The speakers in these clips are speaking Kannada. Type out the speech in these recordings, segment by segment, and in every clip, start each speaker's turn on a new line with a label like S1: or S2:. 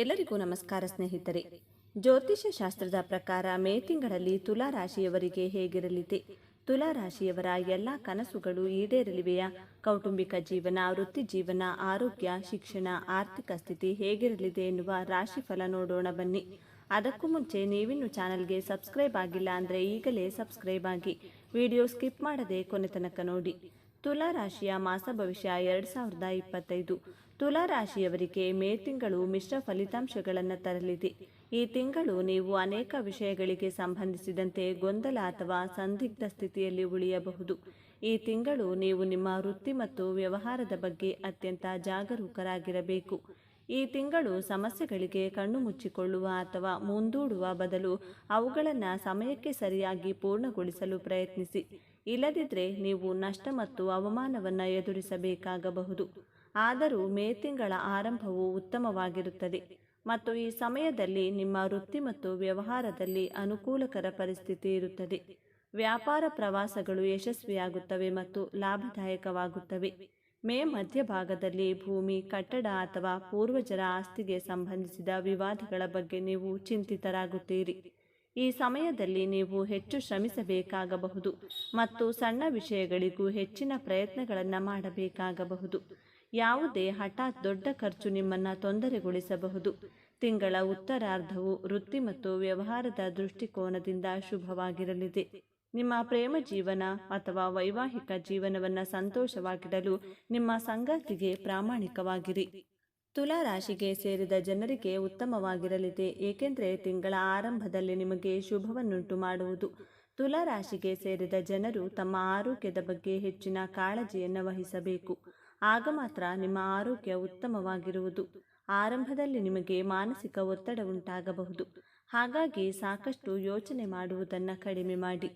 S1: ಎಲ್ಲರಿಗೂ ನಮಸ್ಕಾರ ಸ್ನೇಹಿತರೆ. ಜ್ಯೋತಿಷ್ಯ ಶಾಸ್ತ್ರದ ಪ್ರಕಾರ ಮೇ ತಿಂಗಳಲ್ಲಿ ತುಲಾ ರಾಶಿಯವರಿಗೆ ಹೇಗಿರಲಿದೆ? ತುಲಾ ರಾಶಿಯವರ ಎಲ್ಲ ಕನಸುಗಳು ಈಡೇರಲಿವೆಯಾ? ಕೌಟುಂಬಿಕ ಜೀವನ, ವೃತ್ತಿ ಜೀವನ, ಆರೋಗ್ಯ, ಶಿಕ್ಷಣ, ಆರ್ಥಿಕ ಸ್ಥಿತಿ ಹೇಗಿರಲಿದೆ ಎನ್ನುವ ರಾಶಿಫಲ ನೋಡೋಣ ಬನ್ನಿ. ಅದಕ್ಕೂ ಮುಂಚೆ ನೀವಿನ್ನು ಚಾನಲ್ಗೆ ಸಬ್ಸ್ಕ್ರೈಬ್ ಆಗಿಲ್ಲ ಅಂದರೆ ಈಗಲೇ ಸಬ್ಸ್ಕ್ರೈಬ್ ಆಗಿ ವಿಡಿಯೋ ಸ್ಕಿಪ್ ಮಾಡದೆ ಕೊನೆ ತನಕ ನೋಡಿ. ತುಲಾ ರಾಶಿಯ ಮಾಸ ಭವಿಷ್ಯ ಎರಡು ಸಾವಿರದ ಇಪ್ಪತ್ತೈದು. ತುಲಾ ರಾಶಿಯವರಿಗೆ ಮೇ ತಿಂಗಳು ಮಿಶ್ರ ಫಲಿತಾಂಶಗಳನ್ನು ತರಲಿದೆ. ಈ ತಿಂಗಳು ನೀವು ಅನೇಕ ವಿಷಯಗಳಿಗೆ ಸಂಬಂಧಿಸಿದಂತೆ ಗೊಂದಲ ಅಥವಾ ಸಂದಿಗ್ಧ ಸ್ಥಿತಿಯಲ್ಲಿ ಉಳಿಯಬಹುದು. ಈ ತಿಂಗಳು ನೀವು ನಿಮ್ಮ ವೃತ್ತಿ ಮತ್ತು ವ್ಯವಹಾರದ ಬಗ್ಗೆ ಅತ್ಯಂತ ಜಾಗರೂಕರಾಗಿರಬೇಕು. ಈ ತಿಂಗಳು ಸಮಸ್ಯೆಗಳಿಗೆ ಕಣ್ಣು ಮುಚ್ಚಿಕೊಳ್ಳುವ ಅಥವಾ ಮುಂದೂಡುವ ಬದಲು ಅವುಗಳನ್ನು ಸಮಯಕ್ಕೆ ಸರಿಯಾಗಿ ಪೂರ್ಣಗೊಳಿಸಲು ಪ್ರಯತ್ನಿಸಿ. ಇಲ್ಲದಿದ್ದರೆ ನೀವು ನಷ್ಟ ಮತ್ತು ಅವಮಾನವನ್ನು ಎದುರಿಸಬೇಕಾಗಬಹುದು. ಆದರೂ ಮೇ ತಿಂಗಳ ಆರಂಭವು ಉತ್ತಮವಾಗಿರುತ್ತದೆ. ಮತ್ತು ಈ ಸಮಯದಲ್ಲಿ ನಿಮ್ಮ ವೃತ್ತಿ ಮತ್ತು ವ್ಯವಹಾರದಲ್ಲಿ ಅನುಕೂಲಕರ ಪರಿಸ್ಥಿತಿ ಇರುತ್ತದೆ. ವ್ಯಾಪಾರ ಪ್ರವಾಸಗಳು ಯಶಸ್ವಿಯಾಗುತ್ತವೆ ಮತ್ತು ಲಾಭದಾಯಕವಾಗುತ್ತವೆ. ಮೇ ಮಧ್ಯಭಾಗದಲ್ಲಿ ಭೂಮಿ, ಕಟ್ಟಡ ಅಥವಾ ಪೂರ್ವಜರ ಆಸ್ತಿಗೆ ಸಂಬಂಧಿಸಿದ ವಿವಾದಗಳ ಬಗ್ಗೆ ನೀವು ಚಿಂತಿತರಾಗುತ್ತೀರಿ. ಈ ಸಮಯದಲ್ಲಿ ನೀವು ಹೆಚ್ಚು ಶ್ರಮಿಸಬೇಕಾಗಬಹುದು ಮತ್ತು ಸಣ್ಣ ವಿಷಯಗಳಿಗೂ ಹೆಚ್ಚಿನ ಪ್ರಯತ್ನಗಳನ್ನು ಮಾಡಬೇಕಾಗಬಹುದು. ಯಾವುದೇ ಹಠಾತ್ ದೊಡ್ಡ ಖರ್ಚು ನಿಮ್ಮನ್ನು ತೊಂದರೆಗೊಳಿಸಬಹುದು. ತಿಂಗಳ ಉತ್ತರಾರ್ಧವು ವೃತ್ತಿ ಮತ್ತು ವ್ಯವಹಾರದ ದೃಷ್ಟಿಕೋನದಿಂದ ಶುಭವಾಗಿರಲಿದೆ. ನಿಮ್ಮ ಪ್ರೇಮ ಜೀವನ ಅಥವಾ ವೈವಾಹಿಕ ಜೀವನವನ್ನು ಸಂತೋಷವಾಗಿಡಲು ನಿಮ್ಮ ಸಂಗಾತಿಗೆ ಪ್ರಾಮಾಣಿಕವಾಗಿರಿ. ತುಲಾ ರಾಶಿಗೆ ಸೇರಿದ ಜನರಿಗೆ ಉತ್ತಮವಾಗಿರಲಿದೆ, ಏಕೆಂದರೆ ತಿಂಗಳ ಆರಂಭದಲ್ಲಿ ನಿಮಗೆ ಶುಭವನ್ನುಂಟು ಮಾಡುವುದು. ತುಲಾ ರಾಶಿಗೆ ಸೇರಿದ ಜನರು ತಮ್ಮ ಆರೋಗ್ಯದ ಬಗ್ಗೆ ಹೆಚ್ಚಿನ ಕಾಳಜಿಯನ್ನು ವಹಿಸಬೇಕು. ಆಗ ಮಾತ್ರ ನಿಮ್ಮ ಆರೋಗ್ಯ ಉತ್ತಮವಾಗಿರುವುದು. ಆರಂಭದಲ್ಲಿ ನಿಮಗೆ ಮಾನಸಿಕ ಒತ್ತಡ ಉಂಟಾಗಬಹುದು. ಹಾಗಾಗಿ ಸಾಕಷ್ಟು ಯೋಚನೆ ಮಾಡುವುದನ್ನು ಕಡಿಮೆ ಮಾಡಿ.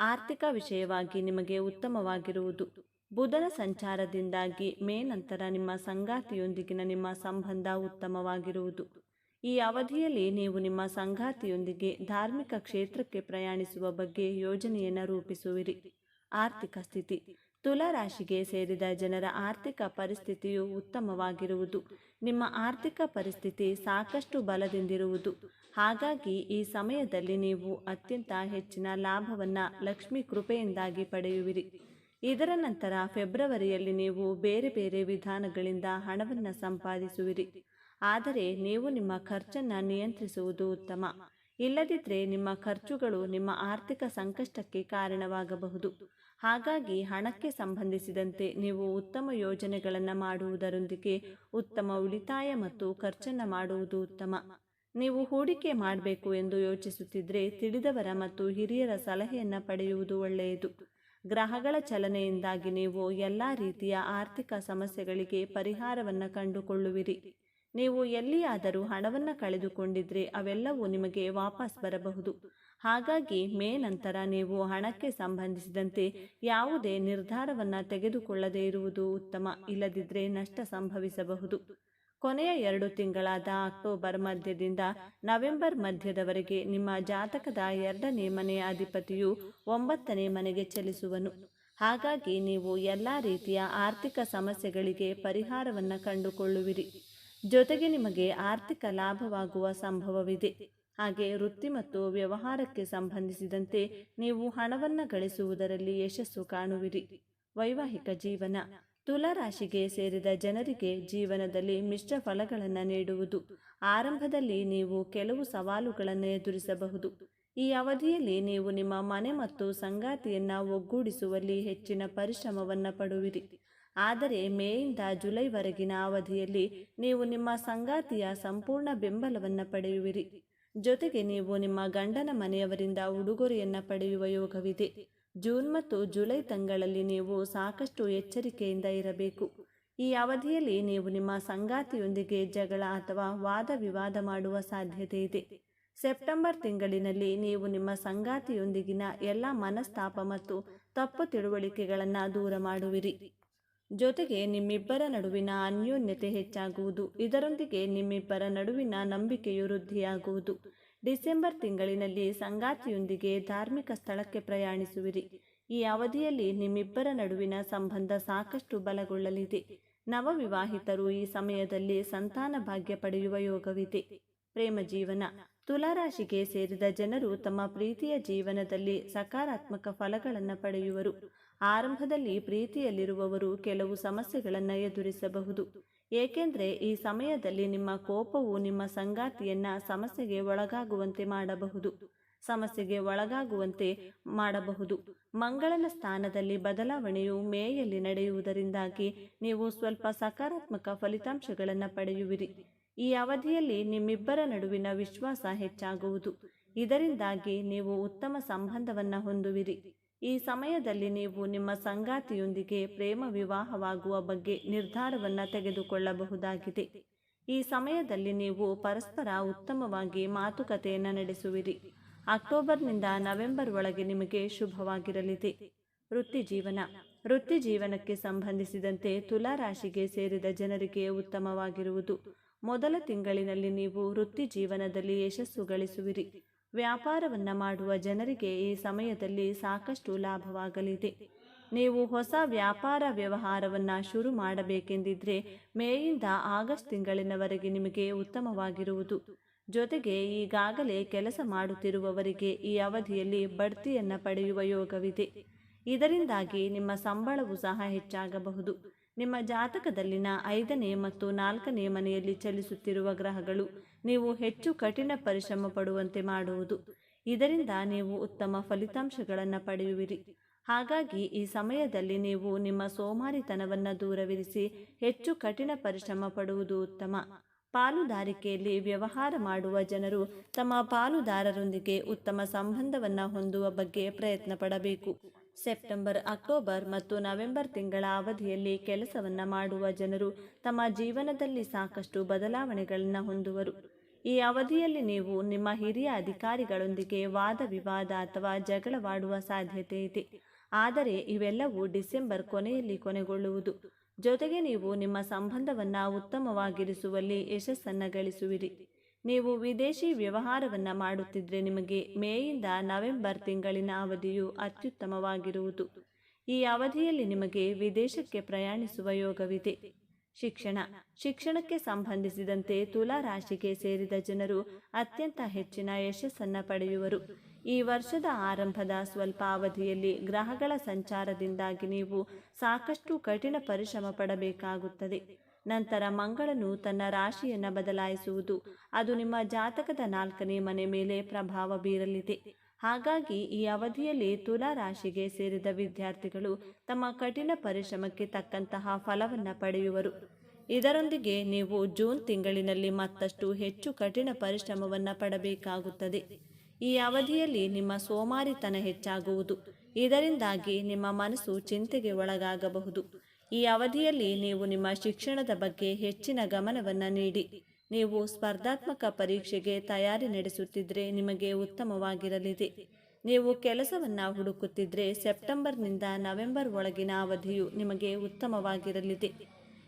S1: ಆರ್ಥಿಕ ವಿಷಯವಾಗಿ ನಿಮಗೆ ಉತ್ತಮವಾಗಿರುವುದು. ಬುಧನ ಸಂಚಾರದಿಂದಾಗಿ ಮೇ ನಂತರ ನಿಮ್ಮ ಸಂಗಾತಿಯೊಂದಿಗಿನ ನಿಮ್ಮ ಸಂಬಂಧ ಉತ್ತಮವಾಗಿರುವುದು. ಈ ಅವಧಿಯಲ್ಲಿ ನೀವು ನಿಮ್ಮ ಸಂಗಾತಿಯೊಂದಿಗೆ ಧಾರ್ಮಿಕ ಕ್ಷೇತ್ರಕ್ಕೆ ಪ್ರಯಾಣಿಸುವ ಬಗ್ಗೆ ಯೋಜನೆಯನ್ನು ರೂಪಿಸುವಿರಿ. ಆರ್ಥಿಕ ಸ್ಥಿತಿ. ತುಲಾ ರಾಶಿಗೆ ಸೇರಿದ ಜನರ ಆರ್ಥಿಕ ಪರಿಸ್ಥಿತಿಯು ಉತ್ತಮವಾಗಿರುವುದು. ನಿಮ್ಮ ಆರ್ಥಿಕ ಪರಿಸ್ಥಿತಿ ಸಾಕಷ್ಟು ಬಲದಿಂದಿರುವುದು. ಹಾಗಾಗಿ ಈ ಸಮಯದಲ್ಲಿ ನೀವು ಅತ್ಯಂತ ಹೆಚ್ಚಿನ ಲಾಭವನ್ನು ಲಕ್ಷ್ಮಿ ಕೃಪೆಯಿಂದಾಗಿ ಪಡೆಯುವಿರಿ. ಇದರ ನಂತರ ಫೆಬ್ರವರಿಯಲ್ಲಿ ನೀವು ಬೇರೆ ಬೇರೆ ವಿಧಾನಗಳಿಂದ ಹಣವನ್ನು ಸಂಪಾದಿಸುವಿರಿ. ಆದರೆ ನೀವು ನಿಮ್ಮ ಖರ್ಚನ್ನು ನಿಯಂತ್ರಿಸುವುದು ಉತ್ತಮ. ಇಲ್ಲದಿದ್ದರೆ ನಿಮ್ಮ ಖರ್ಚುಗಳು ನಿಮ್ಮ ಆರ್ಥಿಕ ಸಂಕಷ್ಟಕ್ಕೆ ಕಾರಣವಾಗಬಹುದು. ಹಾಗಾಗಿ ಹಣಕ್ಕೆ ಸಂಬಂಧಿಸಿದಂತೆ ನೀವು ಉತ್ತಮ ಯೋಜನೆಗಳನ್ನು ಮಾಡುವುದರೊಂದಿಗೆ ಉತ್ತಮ ಉಳಿತಾಯ ಮತ್ತು ಖರ್ಚನ್ನು ಮಾಡುವುದು ಉತ್ತಮ. ನೀವು ಹೂಡಿಕೆ ಮಾಡಬೇಕು ಎಂದು ಯೋಚಿಸುತ್ತಿದ್ದರೆ ತಿಳಿದವರ ಮತ್ತು ಹಿರಿಯರ ಸಲಹೆಯನ್ನು ಪಡೆಯುವುದು ಒಳ್ಳೆಯದು. ಗ್ರಹಗಳ ಚಲನೆಯಿಂದಾಗಿ ನೀವು ಎಲ್ಲ ರೀತಿಯ ಆರ್ಥಿಕ ಸಮಸ್ಯೆಗಳಿಗೆ ಪರಿಹಾರವನ್ನು ಕಂಡುಕೊಳ್ಳುವಿರಿ. ನೀವು ಎಲ್ಲಿಯಾದರೂ ಹಣವನ್ನು ಕಳೆದುಕೊಂಡಿದ್ರೆ ಅವೆಲ್ಲವೂ ನಿಮಗೆ ವಾಪಸ್ ಬರಬಹುದು. ಹಾಗಾಗಿ ಮೇ ನಂತರ ನೀವು ಹಣಕ್ಕೆ ಸಂಬಂಧಿಸಿದಂತೆ ಯಾವುದೇ ನಿರ್ಧಾರವನ್ನು ತೆಗೆದುಕೊಳ್ಳದೇ ಇರುವುದು ಉತ್ತಮ ಇಲ್ಲದಿದ್ದರೆ ನಷ್ಟ ಸಂಭವಿಸಬಹುದು. ಕೊನೆಯ ಎರಡು ತಿಂಗಳಾದ ಅಕ್ಟೋಬರ್ ಮಧ್ಯದಿಂದ ನವೆಂಬರ್ ಮಧ್ಯದವರೆಗೆ ನಿಮ್ಮ ಜಾತಕದ ಎರಡನೇ ಮನೆಯ ಅಧಿಪತಿಯು ಒಂಬತ್ತನೇ ಮನೆಗೆ ಚಲಿಸುವನು. ಹಾಗಾಗಿ ನೀವು ಎಲ್ಲ ರೀತಿಯ ಆರ್ಥಿಕ ಸಮಸ್ಯೆಗಳಿಗೆ ಪರಿಹಾರವನ್ನು ಕಂಡುಕೊಳ್ಳುವಿರಿ. ಜೊತೆಗೆ ನಿಮಗೆ ಆರ್ಥಿಕ ಲಾಭವಾಗುವ ಸಂಭವವಿದೆ. ಹಾಗೆ ವೃತ್ತಿ ಮತ್ತು ವ್ಯವಹಾರಕ್ಕೆ ಸಂಬಂಧಿಸಿದಂತೆ ನೀವು ಹಣವನ್ನು ಗಳಿಸುವುದರಲ್ಲಿ ಯಶಸ್ಸು ಕಾಣುವಿರಿ. ವೈವಾಹಿಕ ಜೀವನ. ತುಲಾರಾಶಿಗೆ ಸೇರಿದ ಜನರಿಗೆ ಜೀವನದಲ್ಲಿ ಮಿಶ್ರ ಫಲಗಳನ್ನು ನೀಡುವುದು. ಆರಂಭದಲ್ಲಿ ನೀವು ಕೆಲವು ಸವಾಲುಗಳನ್ನು ಎದುರಿಸಬಹುದು. ಈ ಅವಧಿಯಲ್ಲಿ ನೀವು ನಿಮ್ಮ ಮನೆ ಮತ್ತು ಸಂಗಾತಿಯನ್ನು ಒಗ್ಗೂಡಿಸುವಲ್ಲಿ ಹೆಚ್ಚಿನ ಪರಿಶ್ರಮವನ್ನು ಪಡುವಿರಿ. ಆದರೆ ಮೇಯಿಂದ ಜುಲೈವರೆಗಿನ ಅವಧಿಯಲ್ಲಿ ನೀವು ನಿಮ್ಮ ಸಂಗಾತಿಯ ಸಂಪೂರ್ಣ ಬೆಂಬಲವನ್ನು ಪಡೆಯುವಿರಿ. ಜೊತೆಗೆ ನೀವು ನಿಮ್ಮ ಗಂಡನ ಮನೆಯವರಿಂದ ಉಡುಗೊರೆಯನ್ನು ಪಡೆಯುವ ಯೋಗವಿದೆ. ಜೂನ್ ಮತ್ತು ಜುಲೈ ತಿಂಗಳಲ್ಲಿ ನೀವು ಸಾಕಷ್ಟು ಎಚ್ಚರಿಕೆಯಿಂದ ಇರಬೇಕು. ಈ ಅವಧಿಯಲ್ಲಿ ನೀವು ನಿಮ್ಮ ಸಂಗಾತಿಯೊಂದಿಗೆ ಜಗಳ ಅಥವಾ ವಾದ ವಿವಾದ ಮಾಡುವ ಸಾಧ್ಯತೆ ಇದೆ. ಸೆಪ್ಟೆಂಬರ್ ತಿಂಗಳಿನಲ್ಲಿ ನೀವು ನಿಮ್ಮ ಸಂಗಾತಿಯೊಂದಿಗಿನ ಎಲ್ಲ ಮನಸ್ತಾಪ ಮತ್ತು ತಪ್ಪು ತಿಳುವಳಿಕೆಗಳನ್ನು ದೂರ ಮಾಡುವಿರಿ. ಜೊತೆಗೆ ನಿಮ್ಮಿಬ್ಬರ ನಡುವಿನ ಅನ್ಯೋನ್ಯತೆ ಹೆಚ್ಚಾಗುವುದು. ಇದರೊಂದಿಗೆ ನಿಮ್ಮಿಬ್ಬರ ನಡುವಿನ ನಂಬಿಕೆಯು ವೃದ್ಧಿಯಾಗುವುದು. ಡಿಸೆಂಬರ್ ತಿಂಗಳಿನಲ್ಲಿ ಸಂಗಾತಿಯೊಂದಿಗೆ ಧಾರ್ಮಿಕ ಸ್ಥಳಕ್ಕೆ ಪ್ರಯಾಣಿಸುವಿರಿ. ಈ ಅವಧಿಯಲ್ಲಿ ನಿಮ್ಮಿಬ್ಬರ ನಡುವಿನ ಸಂಬಂಧ ಸಾಕಷ್ಟು ಬಲಗೊಳ್ಳಲಿದೆ. ನವವಿವಾಹಿತರು ಈ ಸಮಯದಲ್ಲಿ ಸಂತಾನ ಭಾಗ್ಯ ಪಡೆಯುವ ಯೋಗವಿದೆ. ಪ್ರೇಮ ಜೀವನ. ತುಲಾರಾಶಿಗೆ ಸೇರಿದ ಜನರು ತಮ್ಮ ಪ್ರೀತಿಯ ಜೀವನದಲ್ಲಿ ಸಕಾರಾತ್ಮಕ ಫಲಗಳನ್ನು ಪಡೆಯುವರು. ಆರಂಭದಲ್ಲಿ ಪ್ರೀತಿಯಲ್ಲಿರುವವರು ಕೆಲವು ಸಮಸ್ಯೆಗಳನ್ನು ಎದುರಿಸಬಹುದು. ಏಕೆಂದರೆ ಈ ಸಮಯದಲ್ಲಿ ನಿಮ್ಮ ಕೋಪವು ನಿಮ್ಮ ಸಂಗಾತಿಯನ್ನ ಸಮಸ್ಯೆಗೆ ಒಳಗಾಗುವಂತೆ ಮಾಡಬಹುದು. ಸಮಸ್ಯೆಗೆ ಒಳಗಾಗುವಂತೆ ಮಾಡಬಹುದು. ಮಂಗಳನ ಸ್ಥಾನದಲ್ಲಿ ಬದಲಾವಣೆಯು ಮೇಯಲ್ಲಿ ನಡೆಯುವುದರಿಂದಾಗಿ ನೀವು ಸ್ವಲ್ಪ ಸಕಾರಾತ್ಮಕ ಫಲಿತಾಂಶಗಳನ್ನು ಪಡೆಯುವಿರಿ. ಈ ಅವಧಿಯಲ್ಲಿ ನಿಮ್ಮಿಬ್ಬರ ನಡುವಿನ ವಿಶ್ವಾಸ ಹೆಚ್ಚಾಗುವುದು. ಇದರಿಂದಾಗಿ ನೀವು ಉತ್ತಮ ಸಂಬಂಧವನ್ನು ಹೊಂದುವಿರಿ. ಈ ಸಮಯದಲ್ಲಿ ನೀವು ನಿಮ್ಮ ಸಂಗಾತಿಯೊಂದಿಗೆ ಪ್ರೇಮ ವಿವಾಹವಾಗುವ ಬಗ್ಗೆ ನಿರ್ಧಾರವನ್ನು ತೆಗೆದುಕೊಳ್ಳಬಹುದಾಗಿದೆ. ಈ ಸಮಯದಲ್ಲಿ ನೀವು ಪರಸ್ಪರ ಉತ್ತಮವಾಗಿ ಮಾತುಕತೆಯನ್ನು ನಡೆಸುವಿರಿ. ಅಕ್ಟೋಬರ್ನಿಂದ ನವೆಂಬರ್ ಒಳಗೆ ನಿಮಗೆ ಶುಭವಾಗಿರಲಿದೆ. ವೃತ್ತಿ ಜೀವನ. ವೃತ್ತಿ ಜೀವನಕ್ಕೆ ಸಂಬಂಧಿಸಿದಂತೆ ತುಲಾ ರಾಶಿಗೆ ಸೇರಿದ ಜನರಿಗೆ ಉತ್ತಮವಾಗಿರುವುದು. ಮೊದಲ ತಿಂಗಳಿನಲ್ಲಿ ನೀವು ವೃತ್ತಿ ಜೀವನದಲ್ಲಿ ಯಶಸ್ಸು ಗಳಿಸುವಿರಿ. ವ್ಯಾಪಾರವನ್ನ ಮಾಡುವ ಜನರಿಗೆ ಈ ಸಮಯದಲ್ಲಿ ಸಾಕಷ್ಟು ಲಾಭವಾಗಲಿದೆ. ನೀವು ಹೊಸ ವ್ಯಾಪಾರ ವ್ಯವಹಾರವನ್ನು ಶುರು ಮಾಡಬೇಕೆಂದಿದ್ರೆ ಮೇಯಿಂದ ಆಗಸ್ಟ್ ತಿಂಗಳಿನವರೆಗೆ ನಿಮಗೆ ಉತ್ತಮವಾಗಿರುವುದು. ಜೊತೆಗೆ ಈಗಾಗಲೇ ಕೆಲಸ ಮಾಡುತ್ತಿರುವವರಿಗೆ ಈ ಅವಧಿಯಲ್ಲಿ ಬಡ್ತಿಯನ್ನು ಪಡೆಯುವ ಯೋಗವಿದೆ. ಇದರಿಂದಾಗಿ ನಿಮ್ಮ ಸಂಬಳವು ಸಹ ಹೆಚ್ಚಾಗಬಹುದು. ನಿಮ್ಮ ಜಾತಕದಲ್ಲಿನ ಐದನೇ ಮತ್ತು ನಾಲ್ಕನೇ ಮನೆಯಲ್ಲಿ ಚಲಿಸುತ್ತಿರುವ ಗ್ರಹಗಳು ನೀವು ಹೆಚ್ಚು ಕಠಿಣ ಪರಿಶ್ರಮ ಪಡುವಂತೆ ಮಾಡುವುದು. ಇದರಿಂದ ನೀವು ಉತ್ತಮ ಫಲಿತಾಂಶಗಳನ್ನು ಪಡೆಯುವಿರಿ. ಹಾಗಾಗಿ ಈ ಸಮಯದಲ್ಲಿ ನೀವು ನಿಮ್ಮ ಸೋಮಾರಿತನವನ್ನು ದೂರವಿರಿಸಿ ಹೆಚ್ಚು ಕಠಿಣ ಪರಿಶ್ರಮ ಪಡುವುದು ಉತ್ತಮ. ಪಾಲುದಾರಿಕೆಯಲ್ಲಿ ವ್ಯವಹಾರ ಮಾಡುವ ಜನರು ತಮ್ಮ ಪಾಲುದಾರರೊಂದಿಗೆ ಉತ್ತಮ ಸಂಬಂಧವನ್ನು ಹೊಂದುವ ಬಗ್ಗೆ ಪ್ರಯತ್ನ ಪಡಬೇಕು. ಸೆಪ್ಟೆಂಬರ್, ಅಕ್ಟೋಬರ್ ಮತ್ತು ನವೆಂಬರ್ ತಿಂಗಳ ಅವಧಿಯಲ್ಲಿ ಕೆಲಸವನ್ನು ಮಾಡುವ ಜನರು ತಮ್ಮ ಜೀವನದಲ್ಲಿ ಸಾಕಷ್ಟು ಬದಲಾವಣೆಗಳನ್ನು ಹೊಂದುವರು. ಈ ಅವಧಿಯಲ್ಲಿ ನೀವು ನಿಮ್ಮ ಹಿರಿಯ ಅಧಿಕಾರಿಗಳೊಂದಿಗೆ ವಾದ ವಿವಾದ ಅಥವಾ ಜಗಳವಾಡುವ ಸಾಧ್ಯತೆ ಇದೆ. ಆದರೆ ಇವೆಲ್ಲವೂ ಡಿಸೆಂಬರ್ ಕೊನೆಯಲ್ಲಿ ಕೊನೆಗೊಳ್ಳುವುದು. ಜೊತೆಗೆ ನೀವು ನಿಮ್ಮ ಸಂಬಂಧವನ್ನು ಉತ್ತಮವಾಗಿರಿಸುವಲ್ಲಿ ಯಶಸ್ಸನ್ನು ಗಳಿಸುವಿರಿ. ನೀವು ವಿದೇಶಿ ವ್ಯವಹಾರವನ್ನು ಮಾಡುತ್ತಿದ್ದರೆ ನಿಮಗೆ ಮೇಯಿಂದ ನವೆಂಬರ್ ತಿಂಗಳಿನ ಅವಧಿಯು ಅತ್ಯುತ್ತಮವಾಗಿರುವುದು. ಈ ಅವಧಿಯಲ್ಲಿ ನಿಮಗೆ ವಿದೇಶಕ್ಕೆ ಪ್ರಯಾಣಿಸುವ ಯೋಗವಿದೆ. ಶಿಕ್ಷಣ. ಶಿಕ್ಷಣಕ್ಕೆ ಸಂಬಂಧಿಸಿದಂತೆ ತುಲಾ ರಾಶಿಗೆ ಸೇರಿದ ಜನರು ಅತ್ಯಂತ ಹೆಚ್ಚಿನ ಯಶಸ್ಸನ್ನು ಪಡೆಯುವರು. ಈ ವರ್ಷದ ಆರಂಭದ ಸ್ವಲ್ಪ ಅವಧಿಯಲ್ಲಿ ಗ್ರಹಗಳ ಸಂಚಾರದಿಂದಾಗಿ ನೀವು ಸಾಕಷ್ಟು ಕಠಿಣ ಪರಿಶ್ರಮ ಪಡಬೇಕಾಗುತ್ತದೆ. ನಂತರ ಮಂಗಳನು ತನ್ನ ರಾಶಿಯನ್ನು ಬದಲಾಯಿಸುವುದು. ಅದು ನಿಮ್ಮ ಜಾತಕದ ನಾಲ್ಕನೇ ಮನೆ ಮೇಲೆ ಪ್ರಭಾವ ಬೀರಲಿದೆ. ಹಾಗಾಗಿ ಈ ಅವಧಿಯಲ್ಲಿ ತುಲಾ ರಾಶಿಗೆ ಸೇರಿದ ವಿದ್ಯಾರ್ಥಿಗಳು ತಮ್ಮ ಕಠಿಣ ಪರಿಶ್ರಮಕ್ಕೆ ತಕ್ಕಂತಹ ಫಲವನ್ನು ಪಡೆಯುವರು. ಇದರೊಂದಿಗೆ ನೀವು ಜೂನ್ ತಿಂಗಳಿನಲ್ಲಿ ಮತ್ತಷ್ಟು ಹೆಚ್ಚು ಕಠಿಣ ಪರಿಶ್ರಮವನ್ನು ಪಡಬೇಕಾಗುತ್ತದೆ. ಈ ಅವಧಿಯಲ್ಲಿ ನಿಮ್ಮ ಸೋಮಾರಿತನ ಹೆಚ್ಚಾಗುವುದು. ಇದರಿಂದಾಗಿ ನಿಮ್ಮ ಮನಸ್ಸು ಚಿಂತೆಗೆ ಒಳಗಾಗಬಹುದು. ಈ ಅವಧಿಯಲ್ಲಿ ನೀವು ನಿಮ್ಮ ಶಿಕ್ಷಣದ ಬಗ್ಗೆ ಹೆಚ್ಚಿನ ಗಮನವನ್ನು ನೀಡಿ. ನೀವು ಸ್ಪರ್ಧಾತ್ಮಕ ಪರೀಕ್ಷೆಗೆ ತಯಾರಿ ನಡೆಸುತ್ತಿದ್ದರೆ ನಿಮಗೆ ಉತ್ತಮವಾಗಿರಲಿದೆ. ನೀವು ಕೆಲಸವನ್ನು ಹುಡುಕುತ್ತಿದ್ದರೆ ಸೆಪ್ಟೆಂಬರ್ನಿಂದ ನವೆಂಬರ್ ಒಳಗಿನ ಅವಧಿಯು ನಿಮಗೆ ಉತ್ತಮವಾಗಿರಲಿದೆ.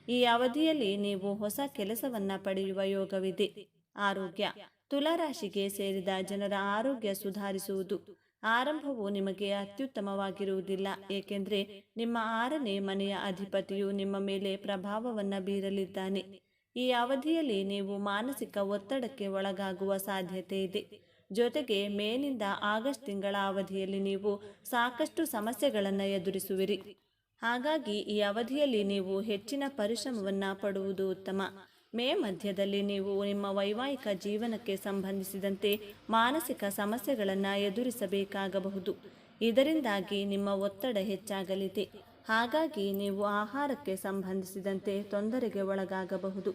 S1: ಈ ಅವಧಿಯಲ್ಲಿ ನೀವು ಹೊಸ ಕೆಲಸವನ್ನು ಪಡೆಯುವ ಯೋಗವಿದೆ. ಆರೋಗ್ಯ. ತುಲಾರಾಶಿಗೆ ಸೇರಿದ ಜನರ ಆರೋಗ್ಯ ಸುಧಾರಿಸುವುದು. ಆರಂಭವು ನಿಮಗೆ ಅತ್ಯುತ್ತಮವಾಗಿರುವುದಿಲ್ಲ, ಏಕೆಂದರೆ ನಿಮ್ಮ ಆರನೇ ಮನೆಯ ಅಧಿಪತಿಯು ನಿಮ್ಮ ಮೇಲೆ ಪ್ರಭಾವವನ್ನು ಬೀರಲಿದ್ದಾನೆ. ಈ ಅವಧಿಯಲ್ಲಿ ನೀವು ಮಾನಸಿಕ ಒತ್ತಡಕ್ಕೆ ಒಳಗಾಗುವ ಸಾಧ್ಯತೆ ಇದೆ. ಜೊತೆಗೆ ಮೇನಿಂದ ಆಗಸ್ಟ್ ತಿಂಗಳ ಅವಧಿಯಲ್ಲಿ ನೀವು ಸಾಕಷ್ಟು ಸಮಸ್ಯೆಗಳನ್ನು ಎದುರಿಸುವಿರಿ. ಹಾಗಾಗಿ ಈ ಅವಧಿಯಲ್ಲಿ ನೀವು ಹೆಚ್ಚಿನ ಪರಿಶ್ರಮವನ್ನು ಪಡುವುದು ಉತ್ತಮ. ಮೇ ಮಧ್ಯದಲ್ಲಿ ನೀವು ನಿಮ್ಮ ವೈವಾಹಿಕ ಜೀವನಕ್ಕೆ ಸಂಬಂಧಿಸಿದಂತೆ ಮಾನಸಿಕ ಸಮಸ್ಯೆಗಳನ್ನು ಎದುರಿಸಬೇಕಾಗಬಹುದು. ಇದರಿಂದಾಗಿ ನಿಮ್ಮ ಒತ್ತಡ ಹೆಚ್ಚಾಗಲಿದೆ. ಹಾಗಾಗಿ ನೀವು ಆಹಾರಕ್ಕೆ ಸಂಬಂಧಿಸಿದಂತೆ ತೊಂದರೆಗೆ ಒಳಗಾಗಬಹುದು.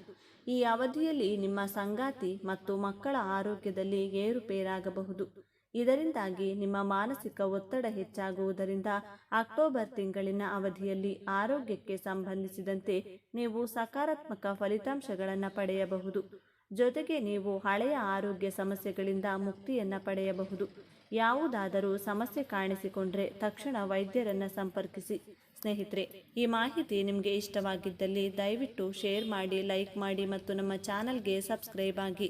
S1: ಈ ಅವಧಿಯಲ್ಲಿ ನಿಮ್ಮ ಸಂಗಾತಿ ಮತ್ತು ಮಕ್ಕಳ ಆರೋಗ್ಯದಲ್ಲಿ ಏರುಪೇರಾಗಬಹುದು. ಇದರಿಂದಾಗಿ ನಿಮ್ಮ ಮಾನಸಿಕ ಒತ್ತಡ ಹೆಚ್ಚಾಗುವುದರಿಂದ ಅಕ್ಟೋಬರ್ ತಿಂಗಳಿನ ಅವಧಿಯಲ್ಲಿ ಆರೋಗ್ಯಕ್ಕೆ ಸಂಬಂಧಿಸಿದಂತೆ ನೀವು ಸಕಾರಾತ್ಮಕ ಫಲಿತಾಂಶಗಳನ್ನು ಪಡೆಯಬಹುದು. ಜೊತೆಗೆ ನೀವು ಹಳೆಯ ಆರೋಗ್ಯ ಸಮಸ್ಯೆಗಳಿಂದ ಮುಕ್ತಿಯನ್ನು ಪಡೆಯಬಹುದು. ಯಾವುದಾದರೂ ಸಮಸ್ಯೆ ಕಾಣಿಸಿಕೊಂಡ್ರೆ ತಕ್ಷಣ ವೈದ್ಯರನ್ನು ಸಂಪರ್ಕಿಸಿ. ಸ್ನೇಹಿತರೆ, ಈ ಮಾಹಿತಿ ನಿಮಗೆ ಇಷ್ಟವಾಗಿದ್ದಲ್ಲಿ ದಯವಿಟ್ಟು ಶೇರ್ ಮಾಡಿ, ಲೈಕ್ ಮಾಡಿ ಮತ್ತು ನಮ್ಮ ಚಾನಲ್ಗೆ ಸಬ್ಸ್ಕ್ರೈಬ್ ಆಗಿ.